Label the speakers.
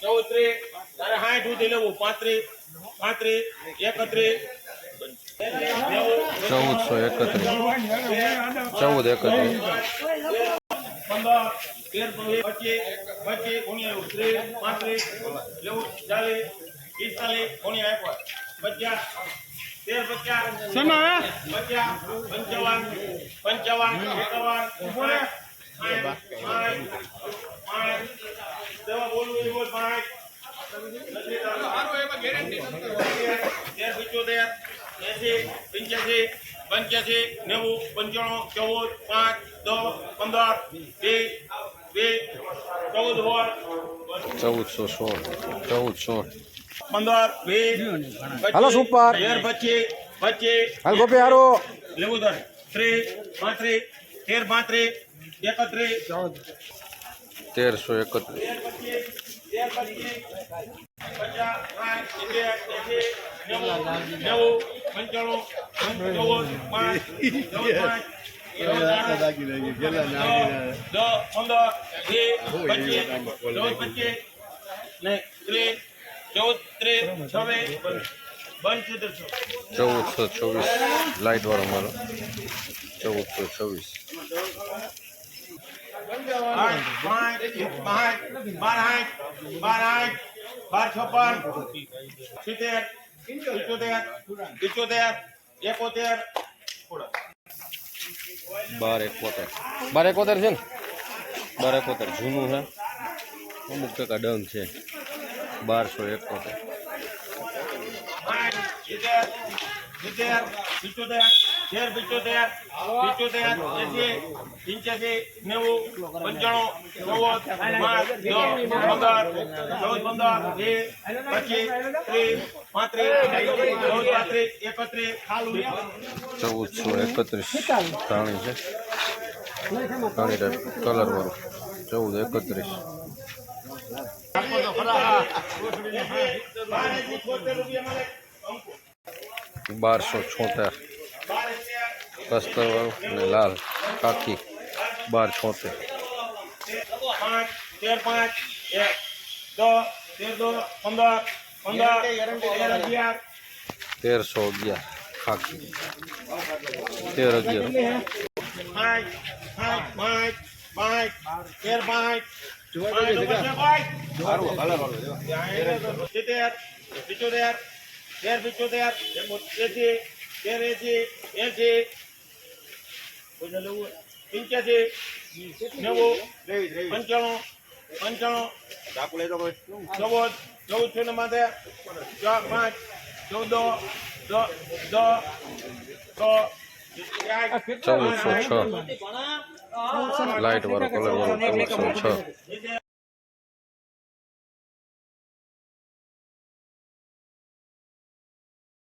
Speaker 1: ચૌત્રી તારે હાઠ સુધી લેવું પાંત્રી પાંત્રી એકત્રીસ
Speaker 2: ચૌદસો એકત્રીસ ચૌદ એકત્રીસ
Speaker 1: પાંત્રીસ ચાલીસ, પિસ્તાલીસ ગુણ્યા પચાસ પચાસ પચાસ પંચાવન પંચાવન એકાવન પંચ્યાસી પંચ્યાસી નેવું પંચાણું ચૌદ પાંચ દસ પંદર બે બે ચૌદ સોળ,
Speaker 2: ચૌદસો સોળ ચૌદ સોળ.
Speaker 1: પંદર વીસ
Speaker 2: હાલો, સુપર.
Speaker 1: તેર પચીસ પચીસ
Speaker 2: હાલ ગોપી હારો
Speaker 1: લેવું દર ત્રીસ પાંત્રીસ તેર પાંત્રીસ એકત્રીસ
Speaker 2: તેરસો એકત્રીસ
Speaker 1: પંદર પચીસ ત્રીસ
Speaker 2: ચૌદસો છવ્વીસ. લાઇટ વાળો મારો. ચૌદસો છવ્વીસ.
Speaker 1: બાર છપ્પન સિત્તેર પિચોતેર પિચોતેર એકોતેર.
Speaker 2: બાર એકોતેર. બાર એકોતેર છે ને? બાર એકોતેર. જૂનું છે? અમુક ટકા ડંગ છે. બારસો એકોતેર.
Speaker 1: તેર પિચોતેર પિચોતેર એસી પંચ્યાસી નેવું પંચાણું ચૌદ પાંચ દસ ચૌદ પંદર વીસ પચીસ ત્રીસ પાંત્રીસ ચૌદ પાંત્રીસ એકત્રીસ
Speaker 2: ચૌદસો એકત્રીસ ધાણી છે. કલર વાળું. ચૌદ એકત્રીસ. બારસો છોતેર. કસ્તર વાળું અને લાલ કાકી બાર છોતેર.
Speaker 1: પાંચ તેર પાંચ એક દસ તેર દો પંદર પંદર તેર અગિયાર
Speaker 2: તેરસો અગિયાર ખાકી તેર અગિયાર.
Speaker 1: પાંચ પાંચ પાંચ પાંચ તેર પાંચ સિત્તેર પિચોતેર તેર પિચોતેર ચૌદ ચૌદ છે. ને માથે પાંચ ચૌદ દસ દસ
Speaker 2: ચૌદસો છ વાળો કલર વાળો છ.